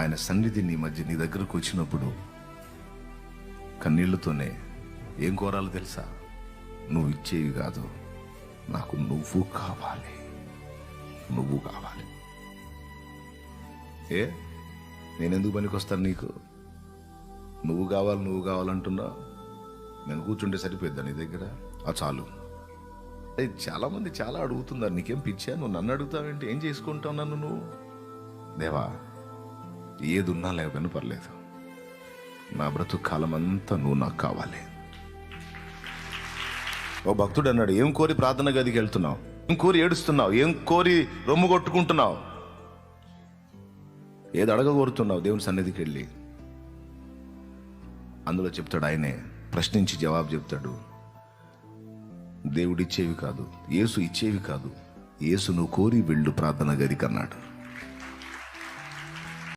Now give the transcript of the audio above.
ఆయన సన్నిధి నీ మధ్య నీ దగ్గరకు వచ్చినప్పుడు కన్నీళ్ళతోనే ఏం కోరాలో తెలుసా? నువ్వు ఇచ్చేవి కాదు. నాకు నువ్వు కావాలి. నువ్వు కావాలి. ఏ? నేనెందుకు పనికొస్తాను నీకు? నువ్వు కావాలి నువ్వు కావాలంటున్నా? నేను కూర్చుంటే సరిపోద్దా నీ దగ్గర? ఆ చాలు. అదే చాలామంది చాలా అడుగుతున్నారు. నీకేం పిచ్చా? నువ్వు నన్ను అడుగుతావేంటి? ఏం చేసుకుంటావు నన్ను నువ్వు? దేవా ఏది ఉన్నా లేకపోయినా పర్లేదు. నా బ్రతుకు కాలం అంతా నువ్వు నాకు కావాలి. ఓ భక్తుడు అన్నాడు ఏం కోరి ప్రార్థన గదికి వెళ్తున్నావు? ఏం కోరి ఏడుస్తున్నావు? ఏం కోరి రొమ్ము కొట్టుకుంటున్నావు? ఏది అడగకోరుతున్నావు దేవుని సన్నిధికి వెళ్ళి. అందులో చెప్తాడు ఆయనే ప్రశ్నించి జవాబు చెప్తాడు దేవుడు ఇచ్చేవి కాదు యేసు ఇచ్చేవి కాదు యేసు నువ్వు కోరి వెళ్ళు ప్రార్థన గదికి అన్నాడు.